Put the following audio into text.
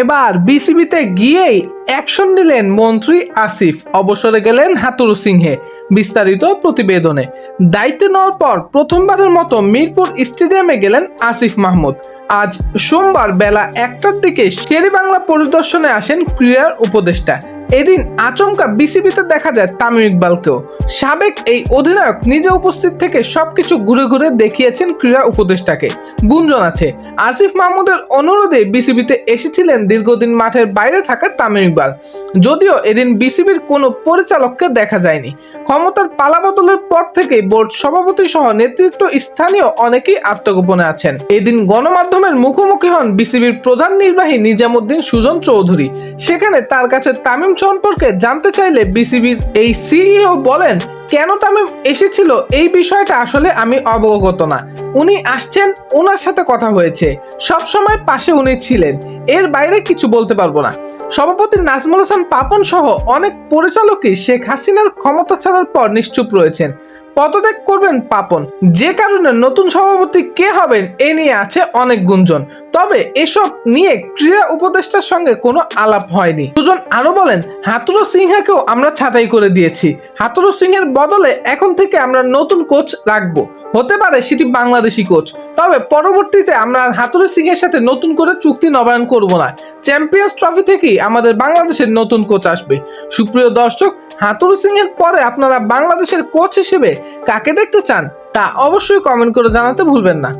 এবার বিসিবিতে গিয়েই অ্যাকশন নিলেন মন্ত্রী আসিফ। অবসরে গেলেন হাতুরু সিংহে বিস্তারিত প্রতিবেদনে। দায়িত্ব নেওয়ার পর প্রথমবারের মতো মিরপুর স্টেডিয়ামে গেলেন আসিফ মাহমুদ। আজ সোমবার বেলা একটার দিকে শেরি বাংলা পরিদর্শনে আসেন ক্রীড়ার উপদেষ্টা। এদিন আচমকা বিসিবিতে দেখা যায় তামিম ইকবালকেও। সাবেক এই অধিনায়ক নিজে উপস্থিত থেকে সবকিছু ঘুরে ঘুরে দেখিয়েছেন ক্রীড়া উপদেষ্টাকে। গুঞ্জন আছে, আসিফ মাহমুদের অনুরোধে বিসিবিতে এসেছিলেন দীর্ঘদিন মাঠের বাইরে থাকা তামিম ইকবাল। যদিও এদিন বিসিবির কোনো পরিচালককে দেখা যায়নি। ক্ষমতার পালাবদলের পর থেকে বোর্ড সভাপতি সহ নেতৃত্ব স্থানীয় অনেকেই আত্মগোপনে আছেন। এদিন গণমাধ্যমের মুখোমুখি হন বিসিবির প্রধান নির্বাহী নিজামুদ্দিন সুজন চৌধুরী। সেখানে তার কাছে তামিম সম্পর্কে জানতে চাইলে বিসিবির এই সিইও বলেন, কেন তামিম এসেছিল এই বিষয়টা আসলে আমি অবগত না। উনি আসছেন ওনার সাথে কথা হয়েছে। সব সময় পাশে উনি ছিলেন। এর বাইরে কিছু বলতে পারব না। সভাপতি নাজমুল হাসান পাপন সহ অনেক পরিচালকই শেখ হাসিনার ক্ষমতা ছাড়ার পর নিশ্চুপ রয়েছেন। পদত্যাগ করবেন পাপন। যে কারণে নতুন সভাপতি কে হবেন এ নিয়ে আছে অনেক গুঞ্জন। তবে এসব নিয়ে ক্রীড়া উপদেষ্টার সঙ্গে কোনো আলাপ হয়নি। দুজন আরও বলেন হাতুরো সিংহাকেও আমরা ছাঁটাই করে দিয়েছি। হাতুরো সিংহের বদলে এখন থেকে আমরা নতুন কোচ রাখব। হতে পারে সেটি বাংলাদেশি কোচ। তবে পরবর্তীতে আমরা হাতুরো সিংহের সাথে নতুন করে চুক্তি নবায়ন করব না। চ্যাম্পিয়ন্স ট্রফি থেকেই আমাদের বাংলাদেশের নতুন কোচ আসবে। সুপ্রিয় দর্শক হাতুরু সিং এর পরে আপনারা বাংলাদেশের কোচ হিসেবে কাকে দেখতে চান তা অবশ্যই কমেন্ট করে জানাতে ভুলবেন না।